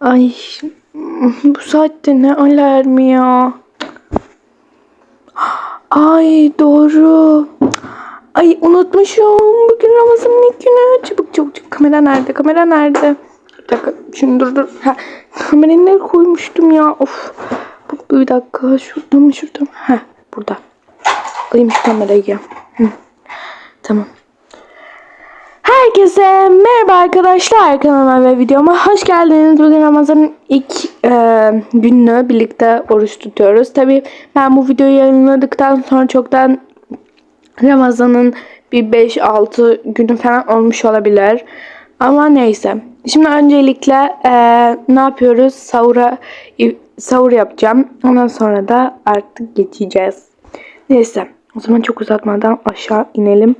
Ay bu saatte ne alarmı ya? Ay doğru. Ay unutmuşum. Bugün Ramazan'ın ilk günü. Çabuk çabuk çabuk. Kamera nerede? Kamera nerede? Bir dakika. Şunu dur dur. Ha, kamerayı nereye koymuştum ya? Of. Bu- Bir dakika. Şurada mı? Şurada mı? Ha, burada. Alayım şu kamerayı. Hı. Tamam. Herkese merhaba arkadaşlar kanalıma ve videoma hoş geldiniz. Bugün Ramazan'ın ilk e, gününü birlikte oruç tutuyoruz. Tabi ben bu videoyu yayınladıktan sonra çoktan Ramazan'ın bir 5-6 günü falan olmuş olabilir. Ama neyse. Şimdi öncelikle e, ne yapıyoruz? Sahura, sahur yapacağım. Ondan sonra da artık geçeceğiz. Neyse. O zaman çok uzatmadan aşağı inelim.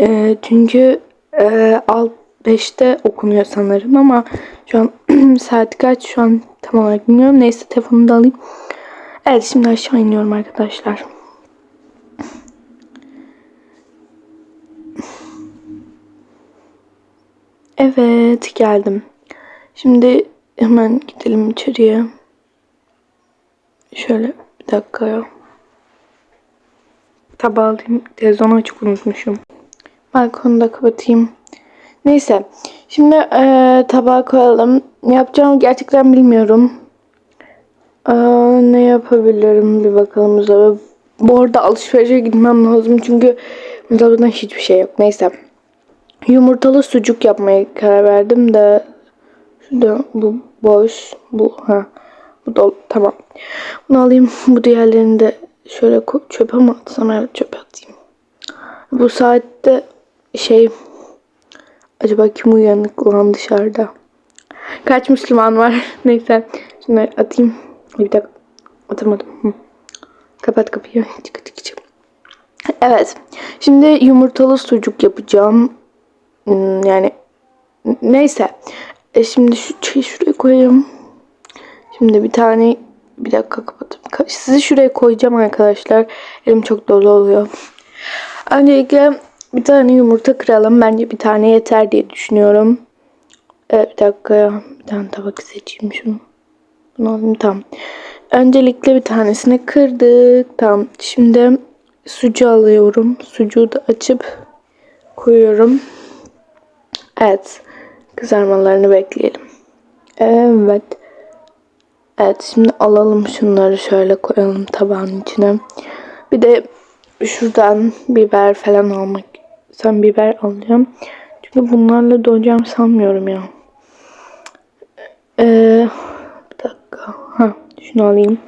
E, çünkü e, alt 5'te okunuyor sanırım ama şu an saat kaç şu an tam olarak bilmiyorum. Neyse telefonumu da alayım. Evet şimdi aşağı iniyorum arkadaşlar. Evet geldim. Şimdi hemen gidelim içeriye. Şöyle bir dakika ya. Tabağı alayım. Televizyonu açık unutmuşum. Balkonu da kapatayım. Neyse. Şimdi e, tabağa koyalım. Ne yapacağımı gerçekten bilmiyorum. E, ne yapabilirim bir bakalım Mustafa. Bu arada alışverişe gitmem lazım çünkü Mustafa'dan hiçbir şey yok. Neyse. Yumurtalı sucuk yapmaya karar verdim de şurada bu boş. Bu ha. Bu dolu. Tamam. Bunu alayım. Bu diğerlerini de şöyle çöpe mi atsam? Evet çöpe atayım. Bu saatte şey acaba kim uyanık ulan dışarıda? Kaç Müslüman var? Neyse. Şunları atayım. Bir dakika. Atamadım. Hı. Kapat kapıyı. Çık çık çık. Evet. Şimdi yumurtalı sucuk yapacağım. Hmm, Yani neyse. E şimdi şu çayı şuraya koyayım. Şimdi bir tane bir dakika kapatıp sizi şuraya koyacağım arkadaşlar. Elim çok dolu oluyor. Öncelikle bir tane yumurta kıralım. Bence bir tane yeter diye düşünüyorum. Evet bir dakika ya. Bir tane tabak seçeyim şunu. Bunu alayım tamam. Öncelikle bir tanesini kırdık. Tamam. Şimdi sucuğu alıyorum. Sucuğu da açıp koyuyorum. Evet. Kızarmalarını bekleyelim. Evet. Evet şimdi alalım şunları şöyle koyalım tabağın içine. Bir de şuradan biber falan almak. Sen biber alacağım. Çünkü bunlarla doyacağım sanmıyorum ya. Ee, bir dakika. Ha, şunu alayım.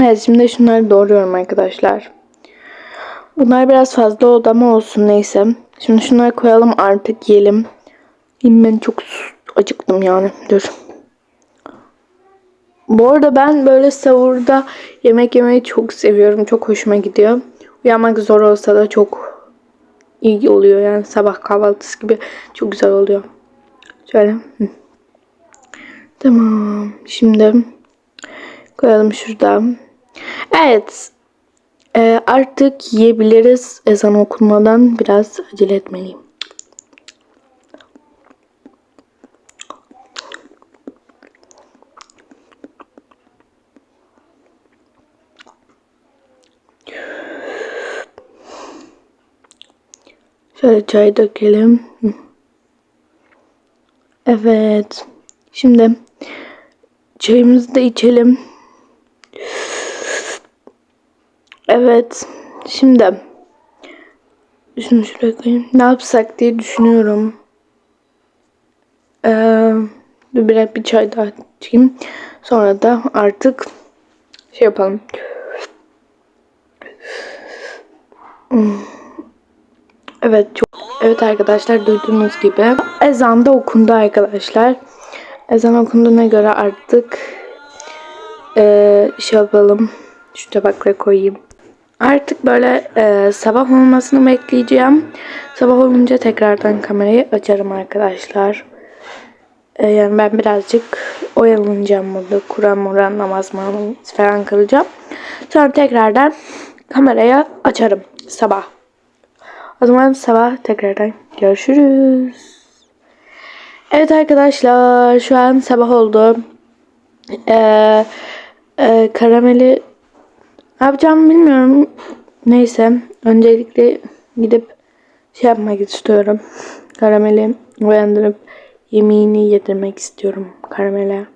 Evet şimdi şunları doğruyorum arkadaşlar. Bunlar biraz fazla oldu ama olsun neyse. Şimdi şunları koyalım artık yiyelim. Ben çok acıktım yani. Dur. Bu arada ben böyle sahurda yemek yemeyi çok seviyorum. Çok hoşuma gidiyor. Uyanmak zor olsa da çok iyi oluyor. Yani sabah kahvaltısı gibi çok güzel oluyor. Şöyle. Hı. Tamam. Şimdi koyalım şurada. Evet. Ee, artık yiyebiliriz. Ezan okunmadan biraz acele etmeliyim. Şöyle çay dökelim. Evet. Şimdi çayımızı da içelim. Evet. Şimdi şunu şuraya koyayım. Ne yapsak diye düşünüyorum. Ee, bir, bir çay daha içeyim. Sonra da artık şey yapalım. Hmm. Evet çok evet arkadaşlar duyduğunuz gibi ezan da okundu arkadaşlar. Ezan okunduğuna göre artık ee, şey yapalım. Şu tabaklara koyayım. Artık böyle e, sabah olmasını bekleyeceğim. Sabah olunca tekrardan kamerayı açarım arkadaşlar. E, yani ben birazcık oyalanacağım burada. Kur'an muran namaz falan kılacağım. Sonra tekrardan kameraya açarım sabah. O zaman sabah tekrardan görüşürüz. Evet arkadaşlar şu an sabah oldu. Ee, e, karameli ne yapacağımı bilmiyorum. Neyse öncelikle gidip şey yapmak istiyorum. Karameli uyandırıp yemeğini yedirmek istiyorum karamele.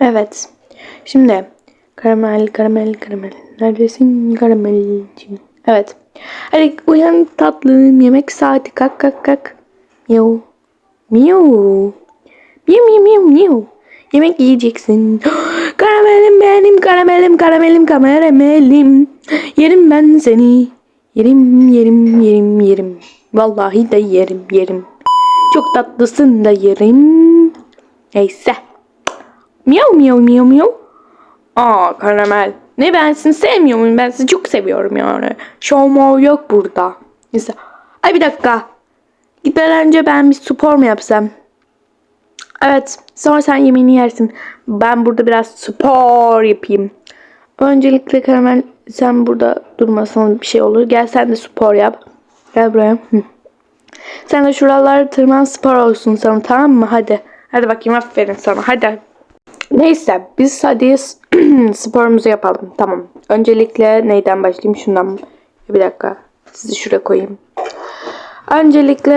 Evet. Şimdi karamel karamel karamel. Neredesin karamelciğim? Evet. Hadi uyan tatlım yemek saati kalk kalk kalk. Miyav. Miyav. Miyav miyav miyav miyav. Yemek yiyeceksin. Karamelim benim karamelim karamelim karamelim. Yerim ben seni. Yerim yerim yerim yerim. Vallahi de yerim yerim. Çok tatlısın da yerim. Neyse. Miyav miyav miyav miyav. Aa karamel. Ne ben seni sevmiyor muyum? Ben sizi çok seviyorum yani. Şovmov yok burada. Neyse. Ay bir dakika. Gitmeden önce ben bir spor mu yapsam? Evet. Sonra sen yemeğini yersin. Ben burada biraz spor yapayım. Öncelikle karamel sen burada durmasan bir şey olur. Gel sen de spor yap. Gel buraya. Sen de şuraları tırman spor olsun sana tamam mı? Hadi. Hadi bakayım aferin sana. Hadi. Neyse biz hadi sporumuzu yapalım. Tamam. Öncelikle neyden başlayayım? Şundan. Bir dakika. Sizi şuraya koyayım. Öncelikle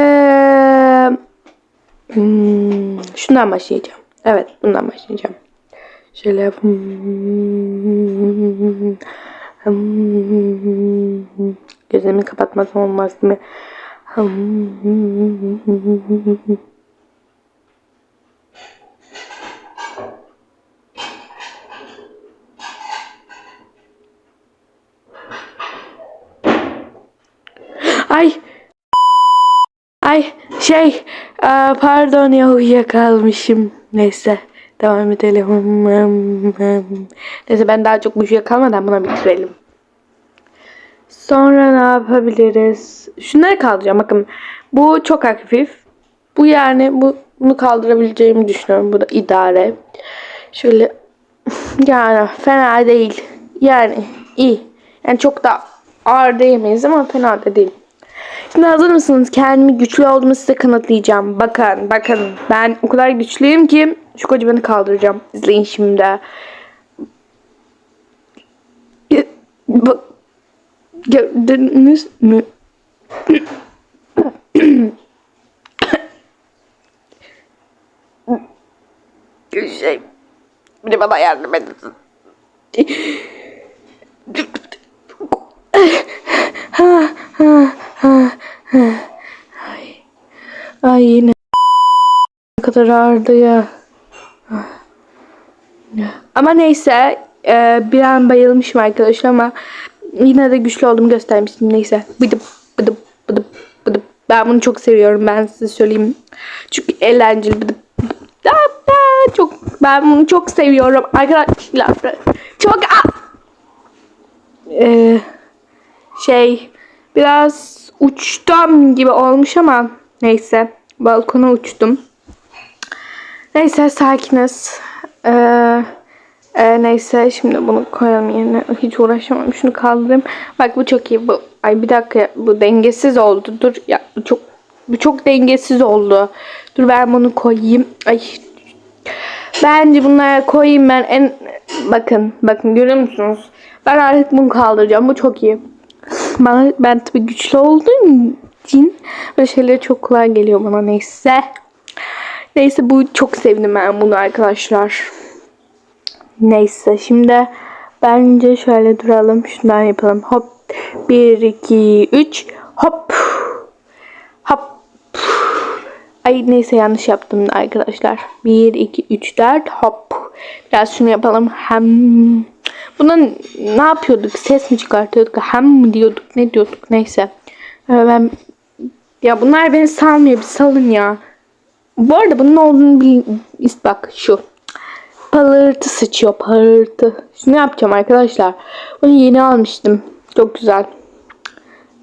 hmm, şundan başlayacağım. Evet bundan başlayacağım. Şöyle gözlerimi kapatmasam olmaz değil mi? Ay. Ay şey e, pardon ya uyuyakalmışım. Neyse devam edelim. Neyse ben daha çok uyuyakalmadan buna bitirelim. Sonra ne yapabiliriz? Şunları kaldıracağım. Bakın bu çok hafif. Bu yani bu bunu kaldırabileceğimi düşünüyorum. Bu da idare. Şöyle yani fena değil. Yani iyi. Yani çok da ağır diyemeyiz ama fena da değil. Şimdi hazır mısınız? Kendimi güçlü olduğumu size kanıtlayacağım. Bakın, bakın. Ben o kadar güçlüyüm ki şu kocamanı kaldıracağım. İzleyin şimdi. Bak. Gördünüz mü? şey. Bir bana yardım edin. Ay. Ay yine ne kadar ağırdı ya. Ama neyse e, bir an bayılmışım arkadaşlar ama yine de güçlü olduğumu göstermiştim. Neyse bıdıp bıdıp bıdıp bıdıp. Ben bunu çok seviyorum ben size söyleyeyim. Çünkü eğlenceli bıdıp bıdıp. Çok ben bunu çok seviyorum arkadaşlar. Çok ee, şey biraz uçtum gibi olmuş ama neyse balkona uçtum. Neyse sakiniz. Ee, e, neyse şimdi bunu koyalım yerine. Hiç uğraşamam. Şunu kaldırayım. Bak bu çok iyi. Bu, ay bir dakika bu dengesiz oldu. Dur ya bu çok bu çok dengesiz oldu. Dur ben bunu koyayım. Ay Bence bunlara koyayım ben en bakın bakın görüyor musunuz? Ben artık bunu kaldıracağım. Bu çok iyi. Bana ben tabii güçlü olduğum için böyle şeyler çok kolay geliyor bana neyse. Neyse bu çok sevdim ben bunu arkadaşlar. Neyse şimdi bence şöyle duralım. Şundan yapalım. Hop. 1 2 3 hop. Hop. Ay neyse yanlış yaptım arkadaşlar. 1 2 3 4 hop. Biraz şunu yapalım. Hem Buna ne yapıyorduk? Ses mi çıkartıyorduk? Hem mi diyorduk? Ne diyorduk? Neyse. Ee, ben ya bunlar beni salmıyor. Bir salın ya. Bu arada bunun olduğunu bil... Bak şu. Parıltı sıçıyor. Parıltı. Şunu yapacağım arkadaşlar. Bunu yeni almıştım. Çok güzel.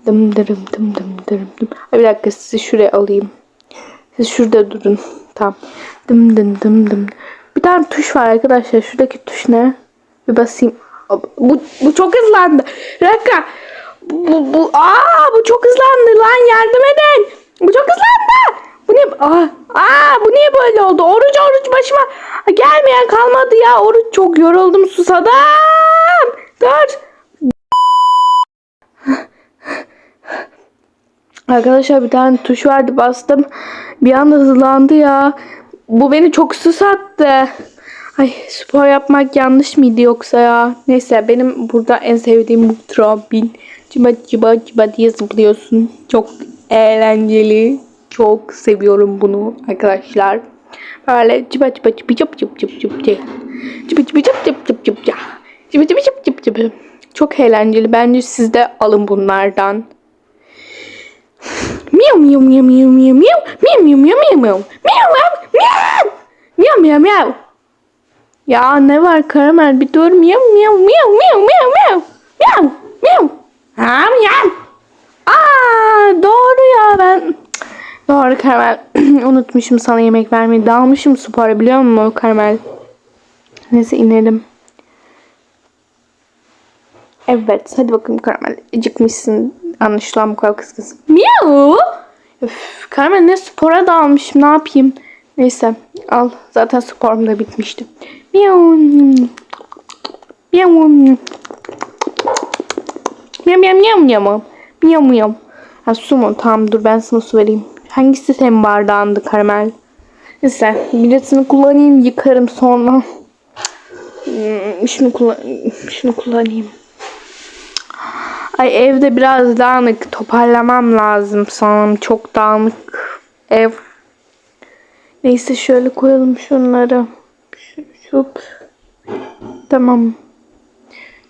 Dım dırım dım dım dırım dım. Bir dakika sizi şuraya alayım. Siz şurada durun. Tamam. Dım dım dım dım. Bir tane tuş var arkadaşlar. Şuradaki tuş ne? Bir basayım. Bu, bu çok hızlandı. Bir dakika. Bu, bu, aa, bu çok hızlandı lan yardım edin. Bu çok hızlandı. Bu ne? Aa, aa, bu niye böyle oldu? Oruç oruç başıma gelmeyen kalmadı ya. Oruç çok yoruldum susadım. Dur. Arkadaşlar bir tane tuş vardı bastım. Bir anda hızlandı ya. Bu beni çok susattı. Ay spor yapmak yanlış mıydı yoksa ya? Neyse benim burada en sevdiğim bu trampolin. Ciba ciba ciba diye zıplıyorsun. Çok eğlenceli. Çok seviyorum bunu arkadaşlar. Böyle ciba ciba ciba cıp cıp cıp cıp cıp. Ciba ciba cıp cıp cıp cıp cıp. Ciba ciba cıp cıp. Çok eğlenceli. Bence siz de alın bunlardan. Miau miau miau miau miau miau miau miau miau miau miau miau miau miau miau miau ya ne var karamel? Bir dur. Miau miau miau miau miau miau miau miau ha miau aa doğru ya ben. Doğru karamel. Unutmuşum sana yemek vermeyi. Dalmışım spora biliyor musun karamel? Neyse inelim. Evet hadi bakalım karamel. Acıkmışsın. Anlaşılan bu kadar kızgınsın. Miau Öf, karamel ne? Spora dalmışım ne yapayım? Neyse al. Zaten sporum da bitmişti Miau. Miau. Miau miau miau miau. Miau miau. Ha su mu? Tamam dur ben sana su vereyim. Hangisi senin bardağındı karamel? Neyse biletini kullanayım yıkarım sonra. Hmm, şunu, kullan şunu kullanayım. Ay evde biraz dağınık toparlamam lazım sanırım. Çok dağınık ev. Neyse şöyle koyalım şunları. Şu şu. Tamam.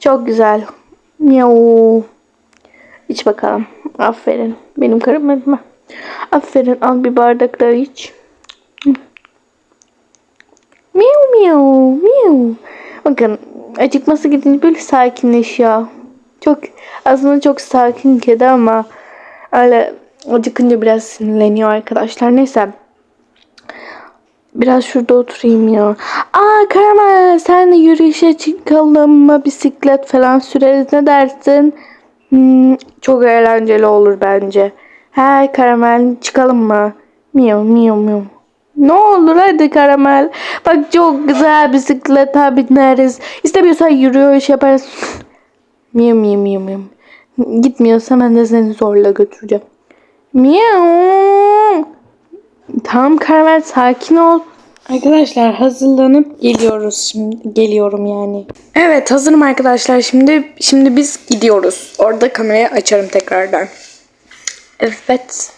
Çok güzel. Miau. İç bakalım. Aferin. Benim karım elime. Aferin al bir bardak daha iç. Miau miau miau. Bakın acıkması gidince böyle sakinleşiyor. Çok aslında çok sakin kedi ama öyle acıkınca biraz sinirleniyor arkadaşlar. Neyse. Biraz şurada oturayım ya. Aa Karamel senle yürüyüşe çıkalım mı? Bisiklet falan süreriz ne dersin? Hmm, çok eğlenceli olur bence. He Karamel çıkalım mı? Miyav miyav miyav. Ne olur hadi Karamel. Bak çok güzel bisiklete bineriz. İstemiyorsan yürüyüş yaparız. Miyav miyav miyav miyav. Gitmiyorsa ben de seni zorla götüreceğim. Miyav. Tamam Karamel sakin ol. Arkadaşlar hazırlanıp geliyoruz şimdi. Geliyorum yani. Evet hazırım arkadaşlar. Şimdi şimdi biz gidiyoruz. Orada kamerayı açarım tekrardan. Evet.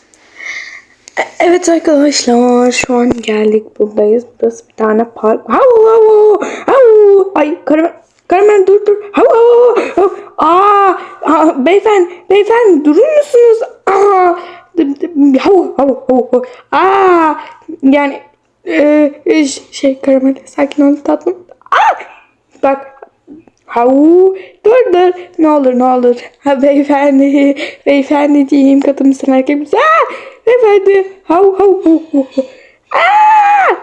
E- Evet arkadaşlar şu an geldik buradayız. Burası bir tane park. Havu havu havu. Ay Karamel Karamel dur dur. Havu havu. havu. Aa, aa beyefendi beyefendi durur musunuz? Aa. Aa yani e, ş- şey Karamel sakin ol tatlım. Aa bak. Havu dur dur. Ne olur ne olur. Ha beyefendi beyefendi diyeyim kadın mısın erkek misin? Aa, beyefendi. Hav hav hav. Aa!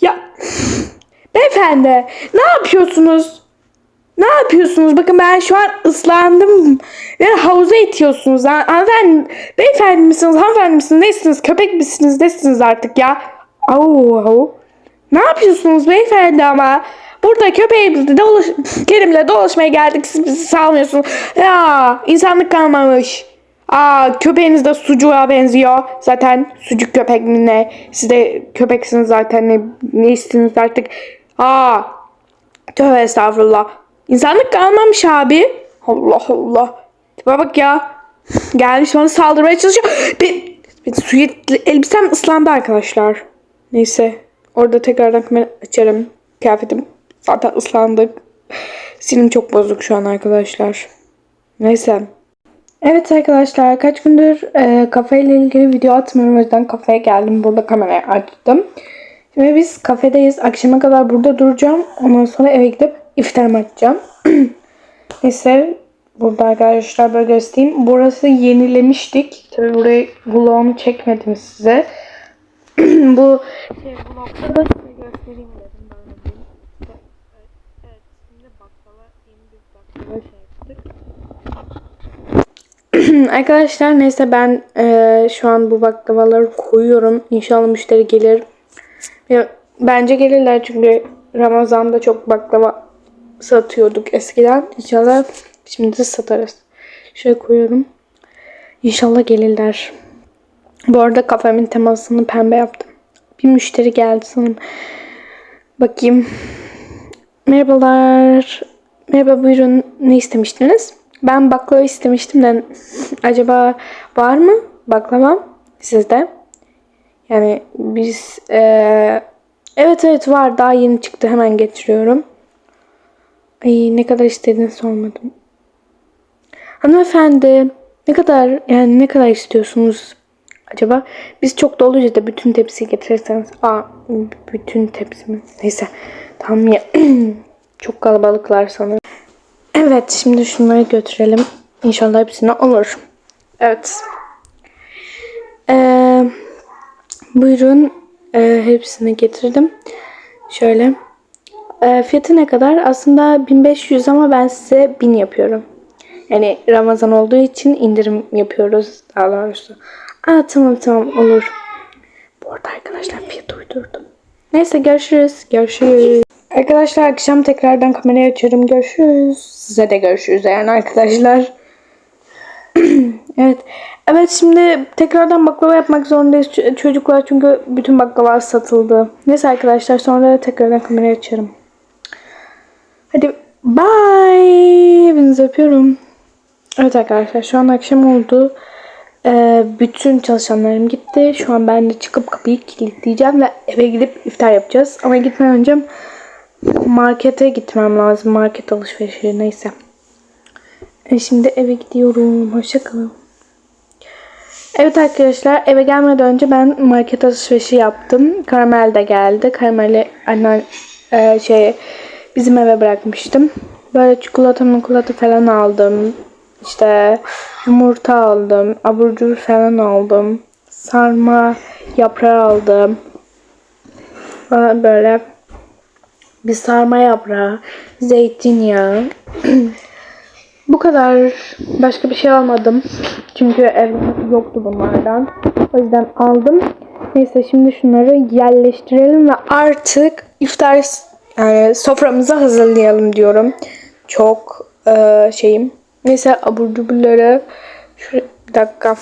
ya beyefendi ne yapıyorsunuz ne yapıyorsunuz bakın ben şu an ıslandım ve havuza itiyorsunuz Ha- hanımefendi beyefendi misiniz hanımefendi misiniz nesiniz köpek misiniz nesiniz artık ya au au ne yapıyorsunuz beyefendi ama? Burada köpeğimizle dolaş Kerim'le dolaşmaya geldik. Siz bizi salmıyorsunuz. Ya insanlık kalmamış. Aa köpeğiniz de sucuğa benziyor. Zaten sucuk köpek mi ne? Siz de köpeksiniz zaten ne, ne istiniz artık. Aa tövbe estağfurullah. İnsanlık kalmamış abi. Allah Allah. Tipe bak ya. Gelmiş bana saldırmaya çalışıyor. Ben, ben suyu elbisem ıslandı arkadaşlar. Neyse. Orada tekrardan kamera açarım. Kıyafetim zaten ıslandık. Sinim çok bozuk şu an arkadaşlar. Neyse. Evet arkadaşlar kaç gündür e, kafeyle ilgili video atmıyorum. O yüzden kafeye geldim. Burada kamerayı açtım. Şimdi biz kafedeyiz. Akşama kadar burada duracağım. Ondan sonra eve gidip iftarımı açacağım. Neyse. Burada arkadaşlar böyle göstereyim. Burası yenilemiştik. Tabii burayı vlogunu çekmedim size. Bu şey vlogda da size göstereyim dedim böyle bir. Evet, evet şimdi baklava yeni bir baklava şey yaptık. Arkadaşlar neyse ben eee, şu an bu baklavaları koyuyorum. İnşallah müşteri gelir. Bence gelirler çünkü Ramazan'da çok baklava satıyorduk eskiden. İnşallah şimdi de satarız. Şöyle koyuyorum. İnşallah gelirler. Bu arada kafemin temasını pembe yaptım. Bir müşteri geldi sanırım. Bakayım. Merhabalar. Merhaba buyurun. Ne istemiştiniz? Ben baklava istemiştim de acaba var mı baklava sizde? Yani biz eee, evet evet var daha yeni çıktı hemen getiriyorum. Ay ne kadar istediğini sormadım. Hanımefendi ne kadar yani ne kadar istiyorsunuz acaba? Biz çok doluyuz da bütün tepsiyi getirirseniz. Aa bütün tepsi mi? Neyse tamam ya. çok kalabalıklar sanırım. Evet şimdi şunları götürelim. İnşallah hepsine olur. Evet. Ee, buyurun Ee, hepsini getirdim. Şöyle. Ee, fiyatı ne kadar? Aslında 1500 ama ben size 1000 yapıyorum. Yani Ramazan olduğu için indirim yapıyoruz daha doğrusu. Aa tamam tamam olur. Bu arada arkadaşlar fiyat uydurdum. Neyse görüşürüz. Görüşürüz. Arkadaşlar akşam tekrardan kamerayı açıyorum. Görüşürüz. Size de görüşürüz yani arkadaşlar. evet. Evet şimdi tekrardan baklava yapmak zorundayız çocuklar çünkü bütün baklava satıldı. Neyse arkadaşlar sonra tekrardan kamerayı açarım. Hadi bye. Hepinizi öpüyorum. Evet arkadaşlar şu an akşam oldu. Ee, bütün çalışanlarım gitti. Şu an ben de çıkıp kapıyı kilitleyeceğim ve eve gidip iftar yapacağız. Ama gitmeden önce markete gitmem lazım. Market alışverişi neyse. E, şimdi eve gidiyorum. Hoşçakalın. Evet arkadaşlar eve gelmeden önce ben market alışverişi yaptım. Karamel de geldi. Karameli anne e, şey bizim eve bırakmıştım. Böyle çikolata mikolata falan aldım. İşte yumurta aldım. Abur cubur falan aldım. Sarma yaprağı aldım. Bana böyle bir sarma yaprağı, zeytinyağı. Bu kadar. Başka bir şey almadım. Çünkü evde yoktu bunlardan. O yüzden aldım. Neyse şimdi şunları yerleştirelim ve artık iftar yani soframızı hazırlayalım diyorum. Çok e, şeyim. Neyse abur cuburları şu dakika.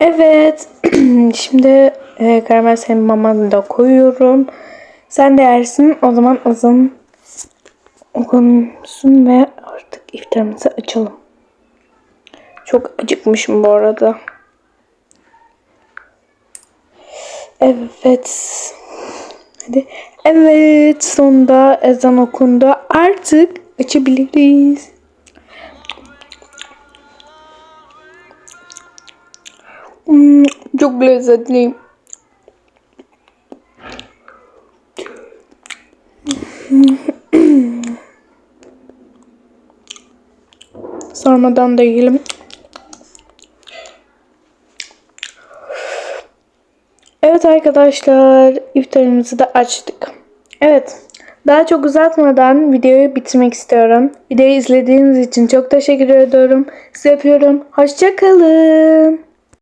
Evet. Şimdi e, karamel senin mamanı da koyuyorum. Sen de yersin. O zaman azın okunsun ve artık iftarımızı açalım. Çok acıkmışım bu arada. Evet. Hadi. Evet. Sonunda ezan okundu. Artık açabiliriz. Hmm, çok lezzetli. Sarmadan da yiyelim. Evet arkadaşlar iftarımızı da açtık. Evet daha çok uzatmadan videoyu bitirmek istiyorum. Videoyu izlediğiniz için çok teşekkür ediyorum. Sizi öpüyorum. Hoşçakalın.